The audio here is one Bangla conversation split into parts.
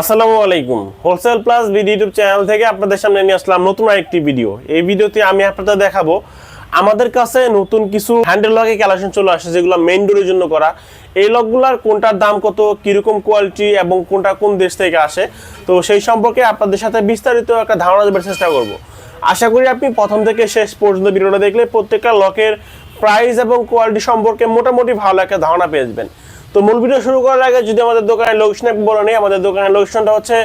আসসালামু আলাইকুম। Wholesale plus BD YouTube channel থেকে আপনাদের সামনে নিয়ে আসলাম নতুন আরেকটি ভিডিও। এই ভিডিওতে আমি আপনাদের দেখাবো আমাদের কাছে নতুন কিছু হ্যান্ডেল লকের কালেকশন চলে আসে, যেগুলো মেইন ডোরের জন্য করা। এই লকগুলার কোনটার দাম কত, কীরকম কোয়ালিটি এবং কোনটা কোন দেশ থেকে আসে, তো সেই সম্পর্কে আপনাদের সাথে বিস্তারিত একটা ধারণা দেবার চেষ্টা করব। আশা করি আপনি প্রথম থেকে শেষ পর্যন্ত ভিডিওটা দেখলে প্রত্যেকটা লকের প্রাইস এবং কোয়ালিটি সম্পর্কে মোটামুটি ভালো একটা ধারণা পেয়ে যাবেন। তো মূল ভিডিও শুরু করার আগে যদি আমাদের দোকানের লোকেশন বলে নেই, আমাদের দোকানের লোকেশনটা হচ্ছে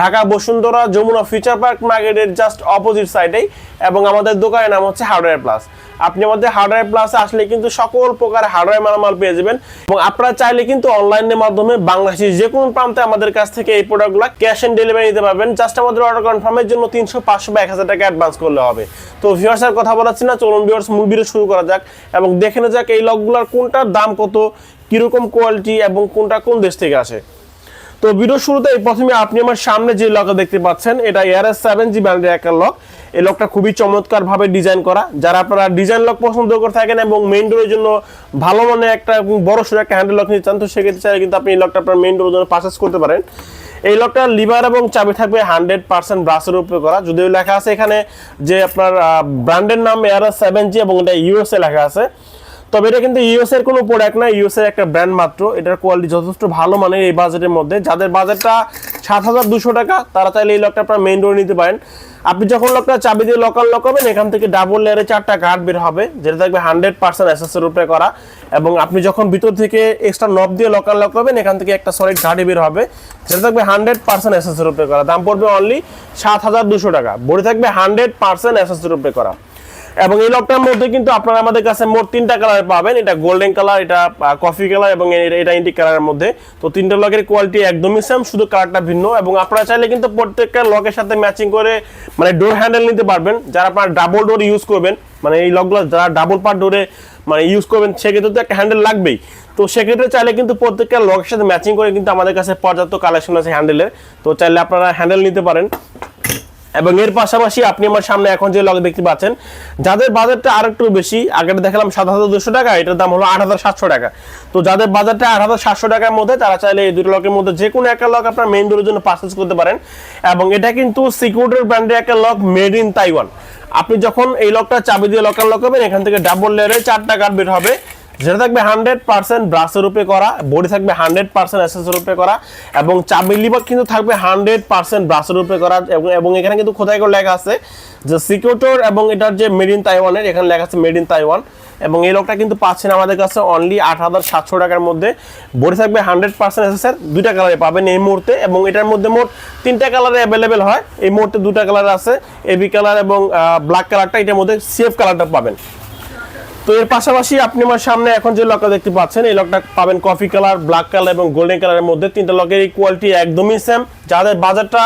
ঢাকা বসুন্ধরা যমুনা ফিচার পার্ক মার্কেটের জাস্ট অপোজিট সাইডেই এবং আমাদের দোকানের নাম হচ্ছে হার্ডওয়্যার প্লাস আপনি আমাদের হার্ডওয়্যার প্লাসে আসলে কিন্তু সকল প্রকার হার্ডওয়্যার মালামাল পেয়ে যাবেন। এবং আপনারা চাইলে কিন্তু অনলাইনের মাধ্যমে বাংলাদেশের যে কোনো প্রান্তে আমাদের কাছ থেকে এই প্রোডাক্টগুলো ক্যাশ অন ডেলিভারি নিতে পারবেন। জাস্ট আমাদের অর্ডার কনফার্মের জন্য তিনশো, পাঁচশো বা এক হাজার টাকা অ্যাডভান্স করলে হবে। তো ভিউয়ার্সের কথা বলাচ্ছি না, চলুন ভিউয়ার্স মূল শুরু করা যাক এবং দেখে যাক এই লকগুলোর কোনটার দাম কত, কীরকম কোয়ালিটি এবং কোনটা কোন দেশ থেকে আসে। তো ভিডিও শুরুতে প্রথমে আপনি আমার সামনে যে লকটা দেখতে পাচ্ছেন, এটা এআরএস সেভেন জি ব্র্যান্ডের একটা লক এই লকটা খুবই চমৎকার ভাবে ডিজাইন করা। যারা আপনারা ডিজাইন লক পছন্দ করে থাকেন এবং মেইন ডোরের জন্য ভালো মনে একটা বড় সড়ো একটা হ্যান্ডেল লক নিতে চান, তো সেক্ষেত্রে চাইলে কিন্তু আপনি এই লকটা আপনার মেইন ডোরের জন্য পারচেস করতে পারেন। এই লকটা লিভার এবং চাবি থাকবে হান্ড্রেড পার্সেন্ট ব্রাসের উপরে করা। যদিও লেখা আছে এখানে যে আপনার ব্র্যান্ডের নাম এয়ার সেভেন জি এবং এটা ইউএসএ লেখা আছে। তবে এটা কিন্তু ইউএস এর কোনো প্রোডাক্ট না ইউএস এর একটা ব্র্যান্ড মাত্র। এটার কোয়ালিটি যথেষ্ট ভালো মানের এই বাজেটের মধ্যে। যাদের বাজেটটা সাত হাজার দুশো টাকা, তারা চাইলে এই লকটা আপনার মেইন ডোর নিতে পারেন। আপনি যখন লকটা চাবি দিয়ে লোকাল লক হবেন এখান থেকে ডাবল লেয়ারে চারটা কার্ড বের হবে, যেটা থাকবে হান্ড্রেড পার্সেন্ট এসএসের উপরে করা। এবং আপনি যখন ভিতর থেকে এক্সট্রা নব দিয়ে লোকাল লক হবেন এখান থেকে একটা সলিড কার্ডে বের হবে, যেটা থাকবে হান্ড্রেড পার্সেন্ট এসএসের উপরে করা। দাম পড়বে অনলি সাত হাজার দুশো টাকা। বড়ি থাকবে হান্ড্রেড পার্সেন্ট এসএসের উপরে করা। এবং এই লকটার মধ্যে কিন্তু আপনারা আমাদের কাছে মোট তিনটা কালার পাবেন। এটা গোল্ডেন কালার এটা কফি কালার এবং এটা ইন্ডিক কালারের মধ্যে। তো তিনটা লকের কোয়ালিটি একদমই সেম শুধু কালারটা ভিন্ন এবং আপনারা চাইলে কিন্তু প্রত্যেকটা লকের সাথে ম্যাচিং করে মানে ডোর হ্যান্ডেল নিতে পারবেন। যারা আপনারা ডাবল ডোর ইউজ করবেন মানে এই লকগুলো যারা ডাবল পার ডোরে মানে ইউজ করবেন, সেক্ষেত্রে তো একটা হ্যান্ডেল লাগবেই। তো সেক্ষেত্রে চাইলে কিন্তু প্রত্যেকটা লকের সাথে ম্যাচিং করে কিন্তু আমাদের কাছে পর্যাপ্ত কালেকশন আছে হ্যান্ডেলের তো চাইলে আপনারা হ্যান্ডেল নিতে পারেন। এবং এর পাশাপাশি আপনি আমার সামনে এখন যে লক দেখতে পাচ্ছেন, যাদের বাজারটা আর একটু বেশি আগেটা দেখালাম সাত হাজার দুশো টাকা, এটার দাম হলো আট হাজার সাতশো টাকা। তো যাদের বাজারটা আট হাজার সাতশো টাকার মধ্যে, তারা চাইলে এই দুটো লকের মধ্যে যে কোনো একটা লক আপনার মেইন ডোরের জন্য পারচেস করতে পারেন। এবং এটা কিন্তু সিকিউরিটির ব্র্যান্ডের একটা লক মেড ইন তাইওয়ান আপনি যখন এই লকটা চাবি দিয়ে লকার লক হবেন এখান থেকে ডাবল লেয়ারে চারটা কার্ড বের হবে। যেটা থাকবে হান্ড্রেড পার্সেন্ট ব্রাসের উপরে করা বডি থাকবে হান্ড্রেড পার্সেন্ট এসএসের উপরে করা, এবং চাবি লিভার কিন্তু থাকবে হান্ড্রেড পার্সেন্ট ব্রাসের উপরে করা, এবং এখানে কিন্তু খোদাই করে লেখা আছে যে সিকিউরিটোর এবং এটার যে মেড ইন তাইওয়ানের এখানে লেখা আছে মেড ইন তাইওয়ান এবং এই লোকটা কিন্তু পাচ্ছেন আমাদের কাছে অনলি আট হাজার সাতশো টাকার মধ্যে। বডি থাকবে হান্ড্রেড পার্সেন্ট এসএসের দুইটা কালারে পাবেন এই মুহূর্তে, এবং এটার মধ্যে মোট তিনটা কালারে অ্যাভেলেবেল হয়। এই মুহূর্তে দুটা কালার আছে এবি কালার এবং ব্ল্যাক কালারটা এটার মধ্যে সিএফ কালারটা পাবেন। তো এর পাশাপাশি আপনি আমার সামনে এখন যে লকটা দেখতে পাচ্ছেন, এই লকটা পাবেন কফি কালার ব্ল্যাক কালার এবং গোল্ডেন কালারের মধ্যে। তিনটা লকের এই কোয়ালিটি একদমই সেম যাদের বাজারটা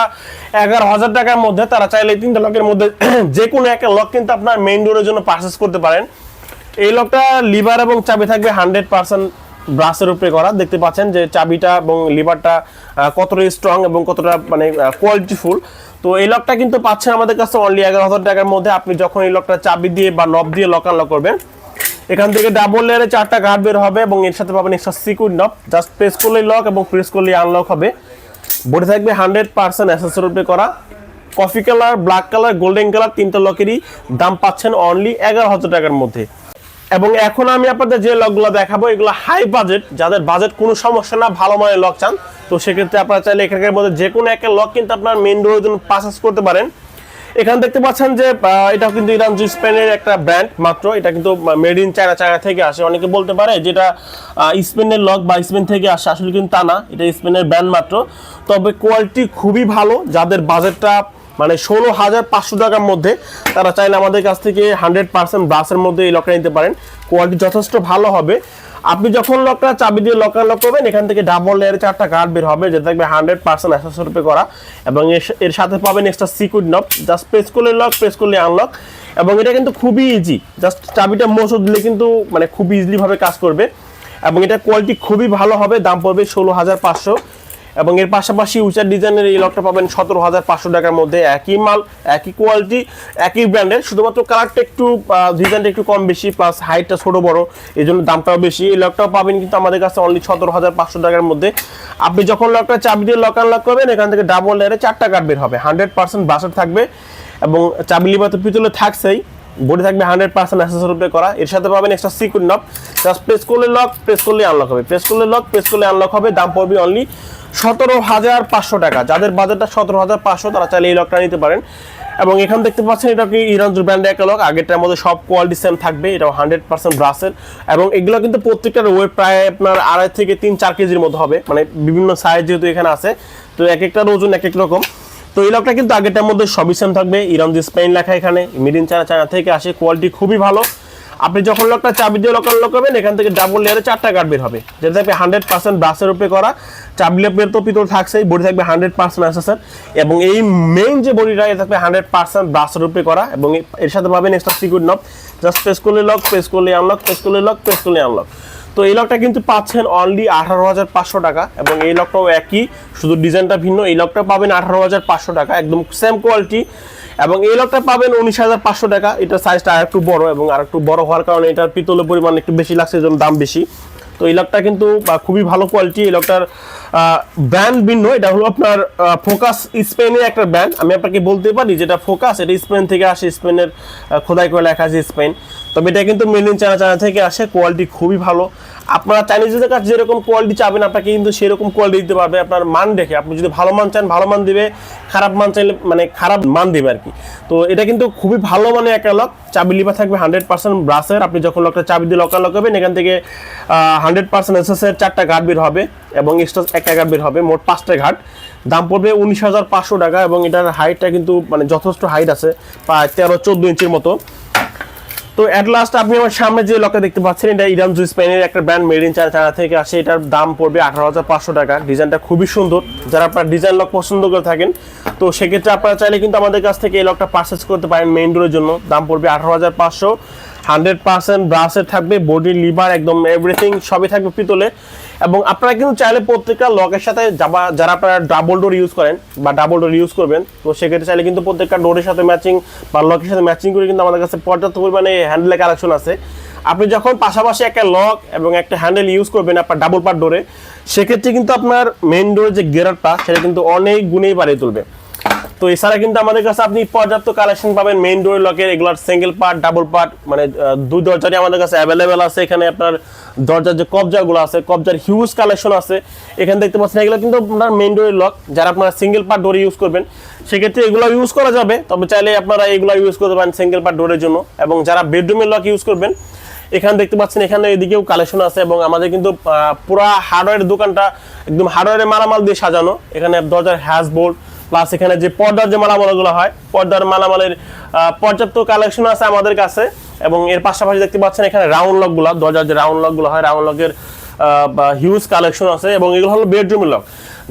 এগারো হাজার টাকার মধ্যে, তারা চাইলে এই তিনটা লকের মধ্যে যে কোনো একটা লক কিন্তু আপনার মেইন ডোরের জন্য পারচেস করতে পারেন। এই লকটা লিভার এবং চাবি থাকবে হান্ড্রেড পার্সেন্ট ব্রাসের উপরে করা। দেখতে পাচ্ছেন যে চাবিটা এবং লিভারটা কতটা স্ট্রং এবং কতটা মানে কোয়ালিটিফুল তো এই লকটা কিন্তু পাচ্ছেন আমাদের কাছে অনলি এগারো হাজার টাকার মধ্যে। আপনি যখন এই লকটা চাবি দিয়ে বা নব দিয়ে লক আনলক করবেন এখান থেকে ডাবল লেয়ারে চারটা গার্ড বের হবে এবং এর সাথে পাবেন extra secure knob just press করলেই লক এবং প্রেস করলেই আনলক হবে। বডি থাকবে হান্ড্রেড পার্সেন্ট অ্যাসেসের উপরে করা। Coffee colour black colour golden colour তিনটা লকেরই দাম পাচ্ছেন অনলি এগারো হাজার টাকার মধ্যে। এবং এখন আমি আপনাদের যে লকগুলো দেখাবো, এগুলো হাই বাজেট যাদের বাজেট কোনো সমস্যা না, ভালো মানের লক চান, তো সেক্ষেত্রে আপনারা চাইলে এখানকার মধ্যে যে কোনো একটা লক কিন্তু আপনার মেন জন্য পারচেস করতে পারেন। এখানে দেখতে পাচ্ছেন যে এটা কিন্তু ইরান জি স্পেনের একটা ব্র্যান্ড, মাত্র এটা কিন্তু মেড ইন চায়না চায়না থেকে আসে। অনেকে বলতে পারে যেটা স্পেনের লক বা স্পেন থেকে আসে, আসলে কিন্তু তা না, এটা স্পেনের ব্র্যান্ড মাত্র। তবে কোয়ালিটি খুবই ভালো, যাদের বাজেটটা মানে ষোলো হাজার পাঁচশো টাকার মধ্যে, তারা চাইলে আমাদের কাছ থেকে হান্ড্রেড পার্সেন্ট ব্রাসের মধ্যে এই লকটা নিতে পারেন। কোয়ালিটি যথেষ্ট ভালো হবে। আপনি যখন লকটা চাবি দিয়ে লক করবেন, এখান থেকে ডাবল লেয়ারে চারটা কার্ড বের হবে, যেটা থাকবে হান্ড্রেড পার্সেন্ট অ্যাসেস রূপে করা, এবং এর সাথে পাবেন extra secure knob just press করলে লক প্রেস করলে আনলক এবং এটা কিন্তু খুবই ইজি জাস্ট চাবিটা মোশ দিলে কিন্তু মানে খুব ইজিলিভাবে কাজ করবে, এবং এটা কোয়ালিটি খুবই ভালো হবে, দাম পড়বে ষোলো হাজার পাঁচশো। এবং এর পাশাপাশি উচার ডিজাইনের এই লকটা পাবেন সতেরো হাজার পাঁচশো টাকার মধ্যে। একই মাল, একই কোয়ালিটি একই ব্র্যান্ডের শুধুমাত্র কালারটা একটু ডিজাইনটা একটু কম বেশি প্লাস হাইটটা ছোট বড় এই জন্য দামটাও বেশি। এই লকটাও পাবেন কিন্তু আমাদের কাছে অনলি সতেরো হাজার পাঁচশো টাকার মধ্যে। আপনি যখন লকটা চাবি দিয়ে লক আনলক করবেন, এখান থেকে ডাবল লেয়ারে চারটা কার্ড বের হবে। হান্ড্রেড পার্সেন্ট বাসার থাকবে এবং চাবি লিভার তো পিতলে থাকছেই। বডি থাকবে হান্ড্রেড পার্সেন্ট রূপে করা। এর সাথে পাবেন extra secure knob just press করলে লক প্রেস করলে আনলক হবে। প্রেস করলে লক প্রেস করলে আনলক হবে। দাম পড়বে অনলি সতেরো হাজার পাঁচশো টাকা। যাদের বাজেটটা সতেরো হাজার পাঁচশো, তারা চাইলে এই লকটা নিতে পারেন। এবং এখানে দেখতে পাচ্ছেন, এটা কি ইরানজুর ব্র্যান্ডের একটা লক আগেরটার মধ্যে সব কোয়ালিটি সেম থাকবে, এটাও হান্ড্রেড পার্সেন্ট ব্রাসের এবং এগুলো কিন্তু প্রত্যেকটার ওয়েট প্রায় আপনার আড়াই থেকে তিন, চার কেজির মতো হবে। মানে বিভিন্ন সাইজ যেহেতু এখানে আছে, তো এক একটার ওজন এক এক রকম। তো এই লকটা কিন্তু আগেরটার মধ্যে সবই সেম থাকবে। ইরান যে স্পেন লেখা এখানে। মিডিন চায়না চায়না থেকে আসে কোয়ালিটি খুবই ভালো। আপনি যখন লকটা চাবি দিয়ে লকাল লক করবেন, এখান থেকে ডাবল লেয়ারে চারটা কার্ড বের হবে। যেটা থাকবে হান্ড্রেড পার্সেন্ট ব্রাসের উপরে করা। চাবি লেপের তো পিতল থাকছেই বডি থাকবে হান্ড্রেড পার্সেন্ট অ্যাসেসার এবং এই মেইন যে বডিটা এটা থাকবে হান্ড্রেড পার্সেন্ট ব্রাসের উপরে করা। এবং এর সাথে পাবেন extra secure knob just press করলে লক প্রেস করলে আনলক প্রেস করলে লক প্রেস করলে আনলক তো এই লকটা কিন্তু পাচ্ছেন অনলি আঠারো হাজার পাঁচশো টাকা এবং এই লকটাও একই, শুধু ডিজাইনটা ভিন্ন। এই লকটা পাবেন আঠারো হাজার পাঁচশো টাকা, একদম সেম কোয়ালিটি এবং এই লকটা পাবেন উনিশ হাজার পাঁচশো টাকা। এটার সাইজটা আর একটু বড় এবং আর একটু বড় হওয়ার কারণে এটার পিতলের পরিমাণ একটু বেশি লাগছে এই জন্য দাম বেশি। তো এই লকটা কিন্তু খুবই ভালো কোয়ালিটি এই লকটার ব্র্যান্ড ভিন্ন। এটা হলো আপনার ফোকাস স্পেনের একটা ব্র্যান্ড আমি আপনাকে বলতে পারি যেটা ফোকাস এটা স্পেন থেকে আসে। স্পেনের খোদাই করে লেখা আছে স্পেন তবে এটা কিন্তু মেলিন চায়না চায়না থেকে আসে কোয়ালিটি খুবই ভালো। আপনারা চাইনিজদের কাছে যেরকম কোয়ালিটি চাবেন, আপনাকে কিন্তু সেরকম কোয়ালিটি দিতে পারবে আপনার মান দেখে। আপনি যদি ভালো মান চান, ভালো মান দিবে, খারাপ মান চাইলে মানে খারাপ মান দিবে আর কি। তো এটা কিন্তু খুবই ভালো মানে একটা লক চাবি লিভার থাকবে হান্ড্রেড পার্সেন্ট ব্রাসের আপনি যখন লকটা চাবি দিয়ে লকার লকাবেন এখান থেকে হান্ড্রেড পার্সেন্ট এসএসের চারটা গার্ড বের হবে এবং এক্সট্রা একটা গার্ড বের হবে, মোট পাঁচটা ঘাট। দাম পড়বে উনিশ হাজার পাঁচশো টাকা এবং এটার হাইটটা কিন্তু মানে যথেষ্ট হাইট আছে, প্রায় তেরো, চোদ্দ ইঞ্চির মতো। তো অ্যাট লাস্ট আপনি আমার সামনে যে লকটা দেখতে পাচ্ছেন, এটা ইরাম জুই স্পেনের একটা ব্র্যান্ড মেড ইন চায়না থেকে আসে। এটার দাম পড়বে আঠারো হাজার পাঁচশো টাকা। ডিজাইনটা খুবই সুন্দর। যারা আপনার ডিজাইন লক পছন্দ করে থাকেন, তো সেক্ষেত্রে আপনারা চাইলে কিন্তু আমাদের কাছ থেকে এই লকটা পারচেস করতে পারেন মেইন ডোরের জন্য। দাম পড়বে আঠারো হাজার পাঁচশো। হান্ড্রেড পার্সেন্ট ব্রাসের থাকবে, বডি, লিভার, একদম এভরিথিং সবই থাকবে পিতলে। এবং আপনারা কিন্তু চাইলে প্রত্যেকটা লকের সাথে যাবা, যারা আপনারা ডাবল ডোর ইউজ করেন বা ডাবল ডোর ইউজ করবেন, তো সেক্ষেত্রে চাইলে কিন্তু প্রত্যেকটা ডোরের সাথে ম্যাচিং বা লকের সাথে ম্যাচিং করে কিন্তু আমাদের কাছে পর্যাপ্ত পরিমাণে হ্যান্ডেলের কালেকশন আছে। আপনি যখন পাশাপাশি একটা লক এবং একটা হ্যান্ডেল ইউজ করবেন আপনার ডাবল পার ডোরে সেক্ষেত্রে কিন্তু আপনার মেইন ডোরের যে গেরারটা সেটা কিন্তু অনেক গুণেই বাড়িয়ে তুলবে। তো এছাড়া কিন্তু আমাদের কাছে আপনি পর্যাপ্ত কালেকশন পাবেন মেইন ডোর লকের এগুলার সিঙ্গেল পার্ট ডাবল পার্ট মানে দুই দরজারই আমাদের কাছে অ্যাভেলেবেল আছে। এখানে আপনার দরজার যে কবজাগুলো আছে, কবজার হিউজ কালেকশন আছে। এখানে দেখতে পাচ্ছেন, এগুলো কিন্তু আপনার মেইন ডোরের লক যারা আপনারা সিঙ্গেল পার্ট ডোরে ইউজ করবেন, সেক্ষেত্রে এগুলো ইউজ করা যাবে। তবে চাইলে আপনারা এগুলো ইউজ করতে পারেন সিঙ্গেল পার্ট ডোরের জন্য। এবং যারা বেডরুমের লক ইউজ করবেন, এখানে দেখতে পাচ্ছেন, এখানে এদিকেও কালেকশন আছে এবং আমাদের কিন্তু পুরা হার্ডওয়্যার দোকানটা একদম হার্ডওয়্যারের মালামাল দিয়ে সাজানো। এখানে দরজার হ্যাজ বোর্ড প্লাস এখানে যে পর্দার যে মালামালগুলো হয়, পর্দার মালামালের পর্যাপ্ত কালেকশন আছে আমাদের কাছে এবং এর পাশাপাশি দেখতে পাচ্ছেন এখানে রাউন্ড লকগুলো দরজার যে রাউন্ড লকগুলো হয় রাউন্ড লকের হিউজ কালেকশন আছে এবং এগুলো হলো বেডরুমের লক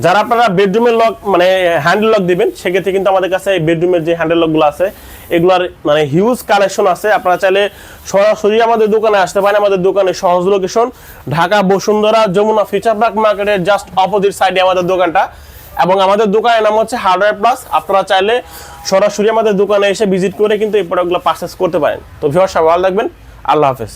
যারা আপনারা বেডরুমের লক মানে হ্যান্ডেল লক দিবেন, সেক্ষেত্রে কিন্তু আমাদের কাছে এই বেডরুমের যে হ্যান্ডেল লকগুলো আছে, এগুলার মানে হিউজ কালেকশন আছে। আপনারা চাইলে সরাসরি আমাদের দোকানে আসতে পারেন, আমাদের দোকানে সহজ location Dhaka Bashundhara Jamuna Future Park মার্কেটের জাস্ট অপোজিট সাইডে আমাদের দোকানটা। এবং আমাদের দোকানের নাম হচ্ছে হার্ডওয়্যার প্লাস আপনারা চাইলে সরাসরি আমাদের দোকানে এসে ভিজিট করে কিন্তু এই প্রোডাক্টগুলো পারচেস করতে পারেন। তো ভিউয়ার সবাই ভালো থাকবেন। আল্লাহ হাফেজ।